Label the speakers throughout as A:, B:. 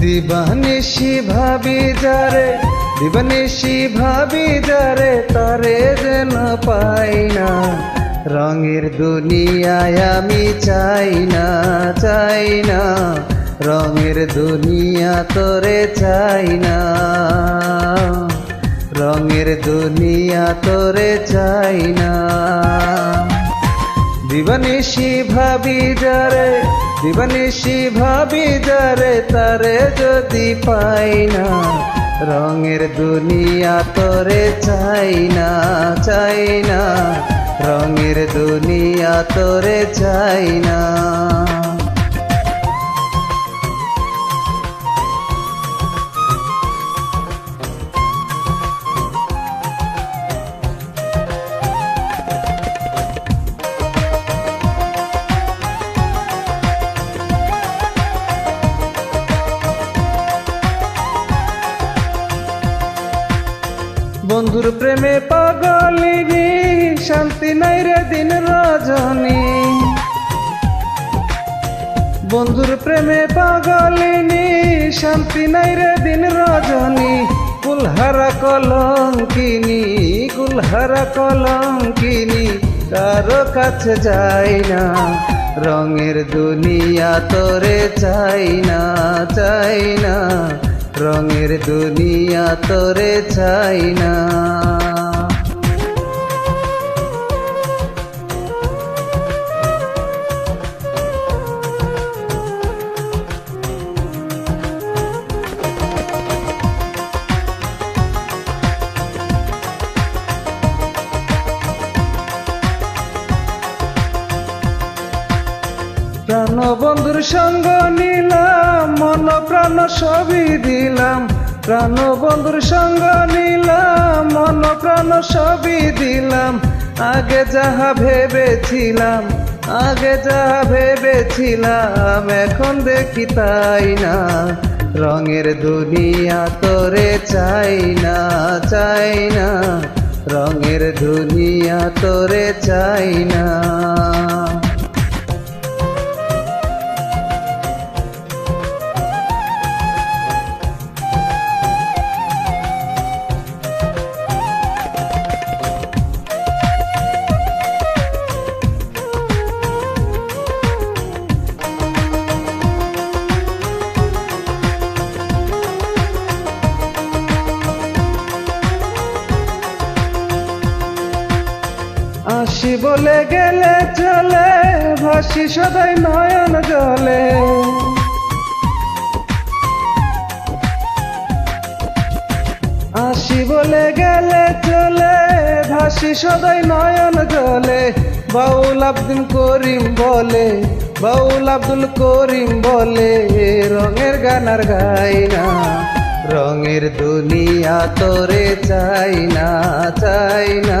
A: দিবানিশি ভাবি যারে দিবানিশি ভাবি যারে, তারে যেন পাই না। রঙের দুনিয়ায় আমি চাই না চাই না। রঙের দুনিয়া তোরে চাই না। রঙের দুনিয়া তোরে চাই না। দিবানিশি ভাবি যারে, দিবানিশি ভাবি যারে, তারে যদি পাই না, রঙের দুনিয়া তোরে চাই না চাই না, রঙের দুনিয়া তোরে চাই না। বন্ধুর প্রেমে পাগলিনি শান্তি নাই রে দিন রজনী। বন্ধুর প্রেমে পাগলিনি শান্তি নাই রে দিন রজনী। কুলহারা কলঙ্কিনি কুলহারা কলঙ্কিনি কারও কাছে যাই না। রঙের দুনিয়া তোরে চাই না চাই না। রঙের দুনিয়া তোরে চাই না। প্রাণ বন্ধুর সঙ্গ নিলাম মন প্রাণ সবই দিলাম। প্রাণ বন্ধুর সঙ্গ নিলাম মন প্রাণ সবই দিলাম। আগে যাহা ভেবেছিলাম, আগে যাহা ভেবেছিলাম, এখন দেখি তাই না। রঙের দুনিয়া তোরে চাই না চাই না। রঙের দুনিয়া তোরে চাই না। আসি বলে গেলে চলে, ভাসি সদাই নয়ন জলে। আসি বলে গেলে চলে, ভাসি সদাই নয়ন জলে। বাউল আব্দুল করিম বলে, বাউল আব্দুল করিম বলে, রঙের গানার গাই না, রঙের দুনিয়া তোরে চাই না চাই না।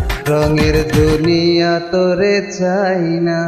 A: রঙের দুনিয়া তোরে চাই না।